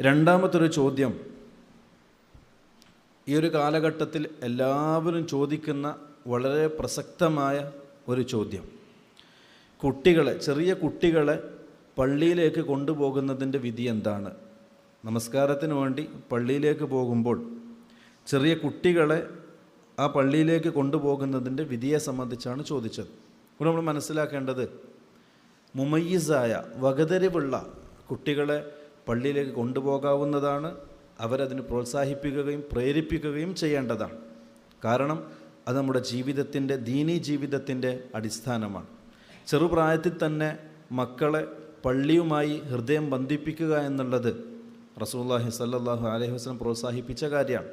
രണ്ടാമത്തൊരു ചോദ്യം. ഈ ഒരു കാലഘട്ടത്തിൽ എല്ലാവരും ചോദിക്കുന്ന വളരെ പ്രസക്തമായ ഒരു ചോദ്യം. കുട്ടികളെ ചെറിയ കുട്ടികളെ പള്ളിയിലേക്ക് കൊണ്ടുപോകുന്നതിന്റെ വിധി എന്താണ്? നമസ്കാരത്തിന് വേണ്ടി പള്ളിയിലേക്ക് പോകുമ്പോൾ ചെറിയ കുട്ടികളെ ആ പള്ളിയിലേക്ക് കൊണ്ടുപോകുന്നതിന്റെ വിധിയെ സംബന്ധിച്ചാണ് ചോദിച്ചത്. ഇവിടെ നമ്മൾ മനസ്സിലാക്കേണ്ടത് മുമയ്യസായ വകതെരിവുള്ള കുട്ടികളെ പള്ളിയിലേക്ക് കൊണ്ടുപോകാവുന്നതാണ്. അവരതിന് പ്രോത്സാഹിപ്പിക്കുകയും പ്രേരിപ്പിക്കുകയും ചെയ്യേണ്ടതാണ്. കാരണം അത് നമ്മുടെ ജീവിതത്തിന്റെ ദീനീ ജീവിതത്തിന്റെ അടിസ്ഥാനമാണ്. ചെറുപ്രായത്തിൽ തന്നെ മക്കളെ പള്ളിയുമായി ഹൃദയം ബന്ധിപ്പിക്കുക എന്നുള്ളത് റസൂല്ലാഹി സല്ലാഹു അലൈഹി വസ്ലം പ്രോത്സാഹിപ്പിച്ച കാര്യമാണ്.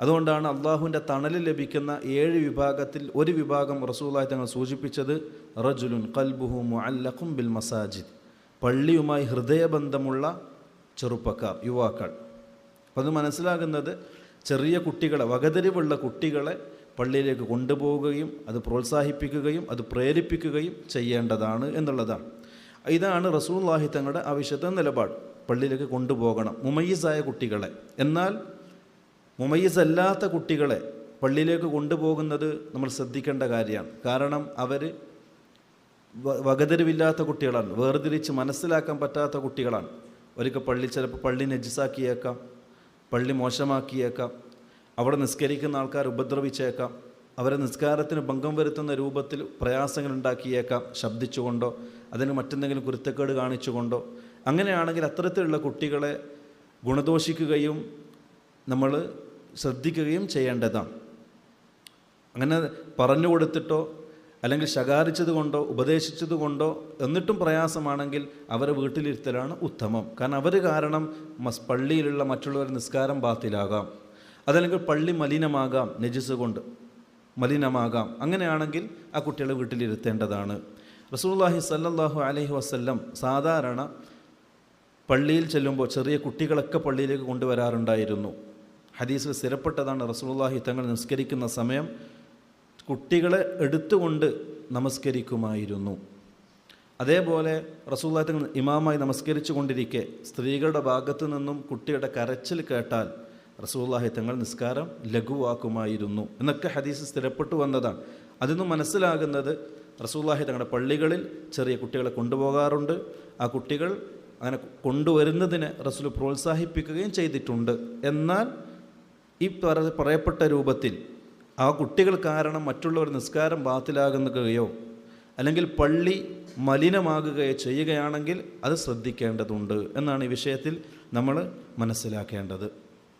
അതുകൊണ്ടാണ് അള്ളാഹുവിന്റെ തണലിൽ ലഭിക്കുന്ന ഏഴ് വിഭാഗത്തിൽ ഒരു വിഭാഗം റസൂല്ലാഹി തങ്ങൾ സൂചിപ്പിച്ചത് റജുലുൻ കൽബുഹു മുഅല്ലഖും ബിൽ മസാജിദ്. പള്ളിയുമായി ഹൃദയബന്ധമുള്ള ചെറുപ്പക്കാർ യുവാക്കൾ. അപ്പം അത് മനസ്സിലാകുന്നത് ചെറിയ കുട്ടികളെ വകതിരിവുള്ള കുട്ടികളെ പള്ളിയിലേക്ക് കൊണ്ടുപോവുകയും അത് പ്രോത്സാഹിപ്പിക്കുകയും അത് പ്രേരിപ്പിക്കുകയും ചെയ്യേണ്ടതാണ് എന്നുള്ളതാണ്. ഇതാണ് റസൂല്ലാഹി തങ്ങളുടെ ആവശ്യത്തെ നിലപാട്. പള്ളിയിലേക്ക് കൊണ്ടുപോകണം. മുമയ്യസായ കുട്ടികളെ. എന്നാൽ മുമയ്യസ് അല്ലാത്ത കുട്ടികളെ പള്ളിയിലേക്ക് കൊണ്ടുപോകുന്നത് നമ്മൾ ശ്രദ്ധിക്കേണ്ട കാര്യമാണ്. കാരണം അവർ വകതിരിവില്ലാത്ത കുട്ടികളാണ്. വേർതിരിച്ച് മനസ്സിലാക്കാൻ പറ്റാത്ത കുട്ടികളാണ്. ഒരിക്കൽ പള്ളി ചിലപ്പോൾ പള്ളി നജിസാക്കിയേക്കാം പള്ളി മോശമാക്കിയേക്കാം അവിടെ നിസ്കരിക്കുന്ന ആൾക്കാർ ഉപദ്രവിച്ചേക്കാം അവരെ നിസ്കാരത്തിന് ഭംഗം വരുത്തുന്ന രൂപത്തിൽ പ്രയാസങ്ങൾ ഉണ്ടാക്കിയേക്കാം ശബ്ദിച്ചുകൊണ്ടോ അതിന് മറ്റെന്തെങ്കിലും കുരുത്തക്കേട് കാണിച്ചുകൊണ്ടോ. അങ്ങനെയാണെങ്കിൽ അത്തരത്തിലുള്ള കുട്ടികളെ ഗുണദോഷിക്കുകയും നമ്മൾ ശ്രദ്ധിക്കുകയും ചെയ്യേണ്ടതാണ്. അങ്ങനെ പറഞ്ഞു കൊടുത്തിട്ടോ അല്ലെങ്കിൽ ശകാരിച്ചത് കൊണ്ടോ ഉപദേശിച്ചത് കൊണ്ടോ എന്നിട്ടും പ്രയാസമാണെങ്കിൽ അവരെ വീട്ടിലിരുത്തലാണ് ഉത്തമം. കാരണം അവർ കാരണം മസ് പള്ളിയിലുള്ള മറ്റുള്ളവർ നിസ്കാരം ബാത്തിലാകാം. അതല്ലെങ്കിൽ പള്ളി മലിനമാകാം നജിസ് കൊണ്ട് മലിനമാകാം. അങ്ങനെയാണെങ്കിൽ ആ കുട്ടികളെ വീട്ടിലിരുത്തേണ്ടതാണ്. റസൂല്ലാഹി സല്ലാഹു അലഹി വസ്ല്ലം സാധാരണ പള്ളിയിൽ ചെല്ലുമ്പോൾ ചെറിയ കുട്ടികളൊക്കെ പള്ളിയിലേക്ക് കൊണ്ടുവരാറുണ്ടായിരുന്നു. ഹദീസിൽ സ്ഥിരപ്പെട്ടതാണ് റസൂല്ലാഹി തങ്ങൾ നിസ്കരിക്കുന്ന സമയം കുട്ടികളെ എടുത്തുകൊണ്ട് നമസ്കരിക്കുമായിരുന്നു. അതേപോലെ റസൂല്ലാഹി തങ്ങൾ ഇമാമായി നമസ്കരിച്ചു കൊണ്ടിരിക്കെ സ്ത്രീകളുടെ ഭാഗത്തു നിന്നും കുട്ടിയുടെ കരച്ചിൽ കേട്ടാൽ റസൂല്ലാഹി തങ്ങൾ നിസ്കാരം ലഘുവാക്കുമായിരുന്നു എന്നൊക്കെ ഹദീസ് സ്ഥിരപ്പെട്ടു വന്നതാണ്. അതിന്നും മനസ്സിലാകുന്നത് റസൂല്ലാഹി തങ്ങളുടെ പള്ളികളിൽ ചെറിയ കുട്ടികളെ കൊണ്ടുപോകാറുണ്ട്. ആ കുട്ടികൾ അങ്ങനെ കൊണ്ടുവരുന്നതിനെ റസൂൽ പ്രോത്സാഹിപ്പിക്കുകയും ചെയ്തിട്ടുണ്ട്. എന്നാൽ ഈ പറയപ്പെട്ട രൂപത്തിൽ ആ കുട്ടികൾ കാരണം മറ്റുള്ളവർ നിസ്കാരം ബാത്തിലാകുകയോ അല്ലെങ്കിൽ പള്ളി മലിനമാകുകയോ ചെയ്യുകയാണെങ്കിൽ അത് ശ്രദ്ധിക്കേണ്ടതുണ്ട് എന്നാണ് ഈ വിഷയത്തിൽ നമ്മൾ മനസ്സിലാക്കേണ്ടത്.